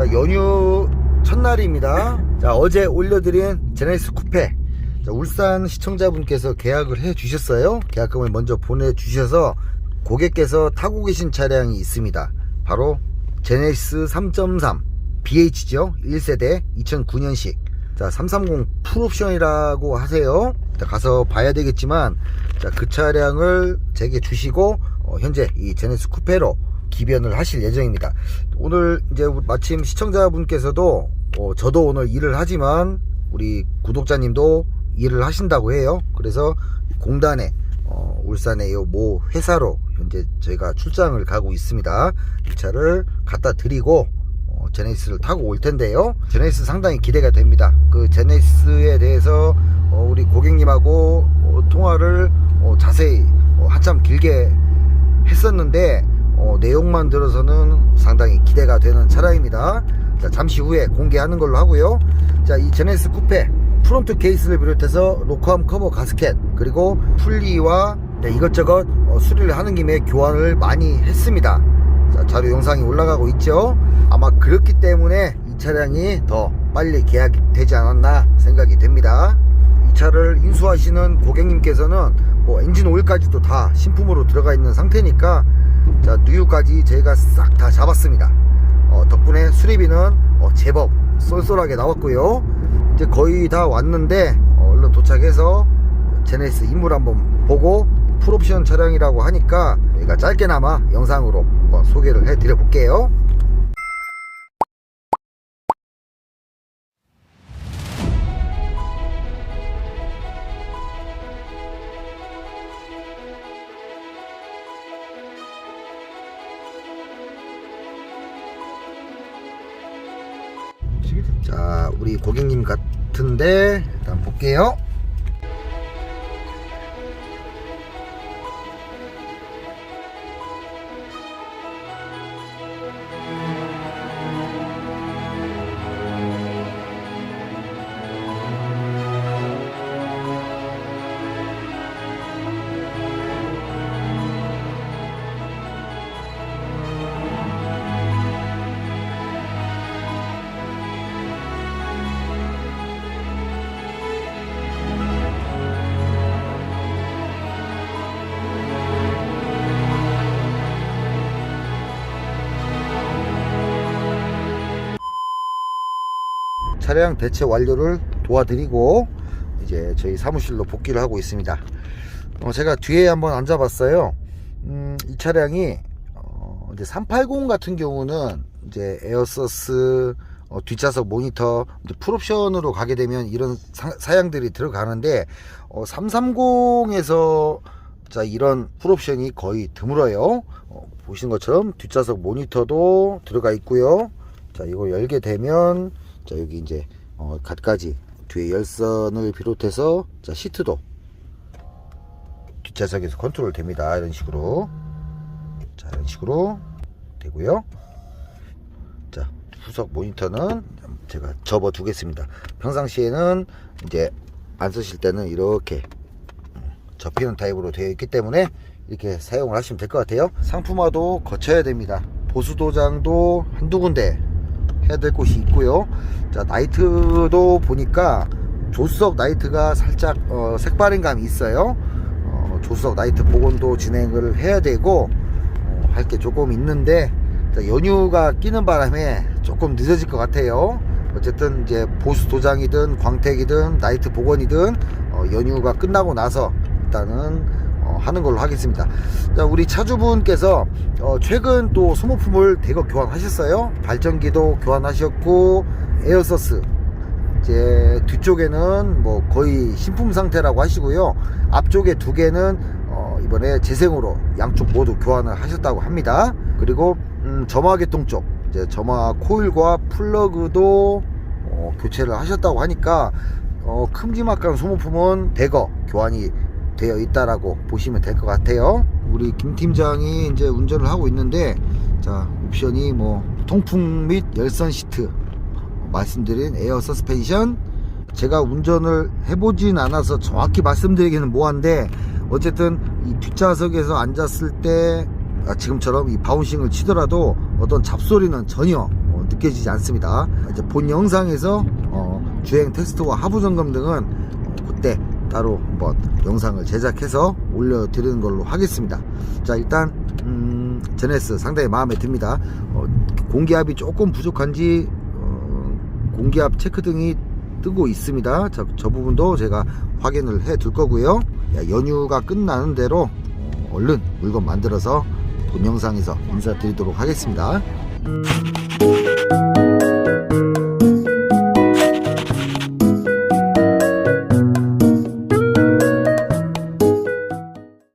자, 연휴 첫날입니다. 자, 어제 올려드린 제네시스 쿠페. 자, 울산 시청자분께서 계약을 해 주셨어요. 계약금을 먼저 보내주셔서 고객께서 타고 계신 차량이 있습니다. 바로 제네시스 3.3 BH죠. 1세대 2009년식. 자, 330 풀옵션이라고 하세요. 자, 가서 봐야 되겠지만, 자, 그 차량을 제게 주시고, 어, 현재 이 제네시스 쿠페로 기변을 하실 예정입니다. 오늘 이제 마침 시청자분께서도 어, 저도 오늘 일을 하지만 우리 구독자님도 일을 하신다고 해요. 그래서 공단에 어, 울산의 이모 회사로 현재 저희가 출장을 가고 있습니다. 이 차를 갖다 드리고 어, 제네시스를 타고 올 텐데요. 제네시스 상당히 기대가 됩니다. 그 제네시스에 대해서 어, 우리 고객님하고 어, 통화를 어, 자세히 어, 한참 길게 했었는데 어, 내용만 들어서는 상당히 기대가 되는 차량입니다. 자, 잠시 후에 공개하는 걸로 하고요. 자, 이 제네시스 쿠페 프론트 케이스를 비롯해서 로커암 커버 가스켓 그리고 풀리와 네, 이것저것 어, 수리를 하는 김에 교환을 많이 했습니다. 자, 자료 영상이 올라가고 있죠. 아마 그렇기 때문에 이 차량이 더 빨리 계약되지 않았나 생각이 됩니다. 이 차를 인수하시는 고객님께서는 뭐 엔진 오일까지도 다 신품으로 들어가 있는 상태니까 자 누유까지 저희가 싹 다 잡았습니다. 어, 덕분에 수리비는 어, 제법 쏠쏠하게 나왔고요. 이제 거의 다 왔는데 어, 얼른 도착해서 제네시스 인물 한번 보고 풀옵션 차량이라고 하니까 저희가 짧게나마 영상으로 한번 소개를 해드려 볼게요. 자, 우리 고객님 같은데 일단 볼게요. 차량 대체 완료를 도와드리고 이제 저희 사무실로 복귀를 하고 있습니다. 어, 제가 뒤에 한번 앉아봤어요. 음, 이 차량이 어, 이제 380 같은 경우는 이제 에어서스 어, 뒷좌석 모니터 풀옵션으로 가게 되면 이런 사, 양들이 들어가는데 어, 330에서 자 이런 풀옵션이 거의 드물어요. 어, 보시는 것처럼 뒷좌석 모니터도 들어가 있고요. 자 이거 열게 되면 자 여기 이제 어, 갖가지 뒤에 열선을 비롯해서 자 시트도 뒷좌석에서 컨트롤 됩니다. 이런 식으로. 자 이런 식으로 되고요. 자 후석 모니터는 제가 접어 두겠습니다. 평상시에는 이제 안 쓰실 때는 이렇게 접히는 타입으로 되어 있기 때문에 이렇게 사용을 하시면 될 것 같아요. 상품화도 거쳐야 됩니다. 보수 도장도 한두 군데 해야 될 곳이 있고요. 자, 나이트도 보니까 조수석 나이트가 살짝 어, 색바른 감이 있어요. 어, 조수석 나이트 복원도 진행을 해야 되고 어, 할게 조금 있는데 자, 연휴가 끼는 바람에 조금 늦어질 것 같아요. 어쨌든 이제 보수 도장이든 광택이든 나이트 복원이든 어, 연휴가 끝나고 나서 일단은 어, 하는 걸로 하겠습니다. 자, 우리 차주분께서 어, 최근 또 소모품을 대거 교환하셨어요. 발전기도 교환하셨고 에어서스 이제 뒤쪽에는 뭐 거의 신품 상태라고 하시고요. 앞쪽에 두 개는 어, 이번에 재생으로 양쪽 모두 교환을 하셨다고 합니다. 그리고 음, 점화계통 쪽 이제 점화 코일과 플러그도 어, 교체를 하셨다고 하니까 어, 큼지막한 소모품은 대거 교환이 되어 있다라고 보시면 될 것 같아요. 우리 김 팀장이 이제 운전을 하고 있는데 자 옵션이 뭐 통풍 및 열선 시트 말씀드린 에어 서스펜션 제가 운전을 해보진 않아서 정확히 말씀드리기는 뭐한데 어쨌든 이 뒷좌석에서 앉았을 때 아, 지금처럼 이 바운싱을 치더라도 어떤 잡소리는 전혀 어, 느껴지지 않습니다. 이제 본 영상에서 어, 주행 테스트와 하부 점검 등은 그때 따로 한번 영상을 제작해서 올려드리는 걸로 하겠습니다. 자 일단 음, 제네스 상당히 마음에 듭니다. 어, 공기압이 조금 부족한지 어, 공기압 체크 등이 뜨고 있습니다. 저, 저 부분도 제가 확인을 해 둘 거고요. 야, 연휴가 끝나는 대로 어, 얼른 물건 만들어서 본 영상에서 인사드리도록 하겠습니다.